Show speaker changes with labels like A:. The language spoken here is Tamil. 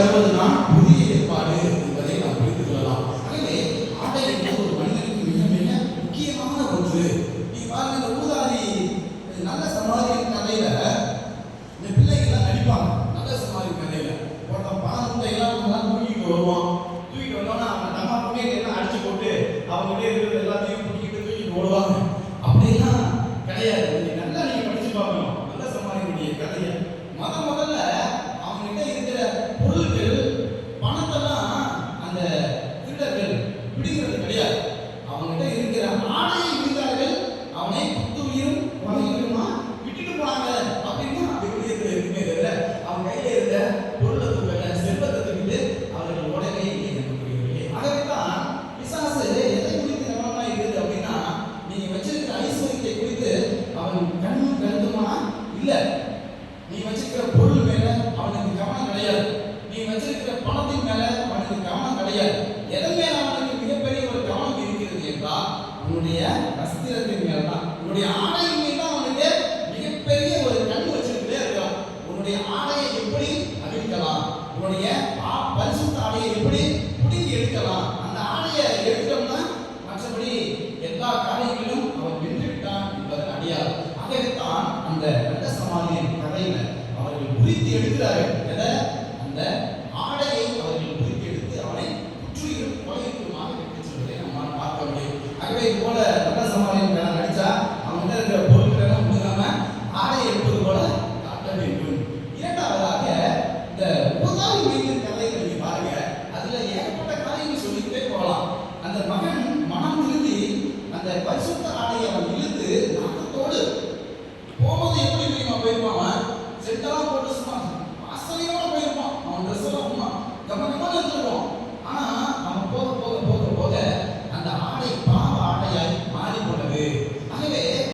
A: வருவதுதான் புதிய ஏற்பாடு என்பதை நாம் புரிந்து கொள்ளலாம். எனவே ஆடை என்பது ஒரு மனிதனுக்கு மிக மிக முக்கியமான ஒன்று. நீ பாருங்க இந்த ஊதாரி நல்ல சமாதி கதையில இந்த பிள்ளைகள்லாம் நடிப்பாங்க. நல்ல சமாதி கதையில. ஒருத்தன் பணம் எல்லாம் நல்லா தூக்கிட்டு வருவான். தூக்கிட்டு வந்தோன்னா நம்ம பொண்ணை எல்லாம் அடிச்சு போட்டு அவங்க இருக்கிறது எல்லாத்தையும் தூக்கிட்டு தூக்கிட்டு ஓடுவாங்க. நீ வச்சிருக்கிற பொருள் மேல அவனுக்கு கவனம் கிடையாது. நீ வச்சிருக்கிற பணத்தின் மேல அவனுக்கு கவனம் கிடையாது. எதன் மேல அவனுக்கு மிகப்பெரிய ஒரு கவனம் இருக்கிறது என்றால் உன்னுடைய வஸ்திரத்தின் மேல தான். உன்னுடைய ஆடையின் மீது அவனுக்கு மிகப்பெரிய ஒரு கண் வச்சிருக்கிட்டே இருக்கலாம். உன்னுடைய ஆணையை எப்படி அழிக்கலாம் உன்னுடைய பரிசுத்த ஆடையை எப்படி பிடிங்கி எடுக்கலாம்? அந்த ஆணையை எடுத்தோம்னா மற்றபடி எல்லா காரியங்களிலும் அவன் வென்று விட்டான் என்பதன் அடியார் தான் அந்த நல்ல சமாதியின் மத்தியில் அவர்கள் குறித்து எடுக்கிறார்கள் என அந்த செட்டெல்லாம் போட்டு சும்மா அசலையோட போயிருப்பான். அவன் ட்ரெஸ் எல்லாம்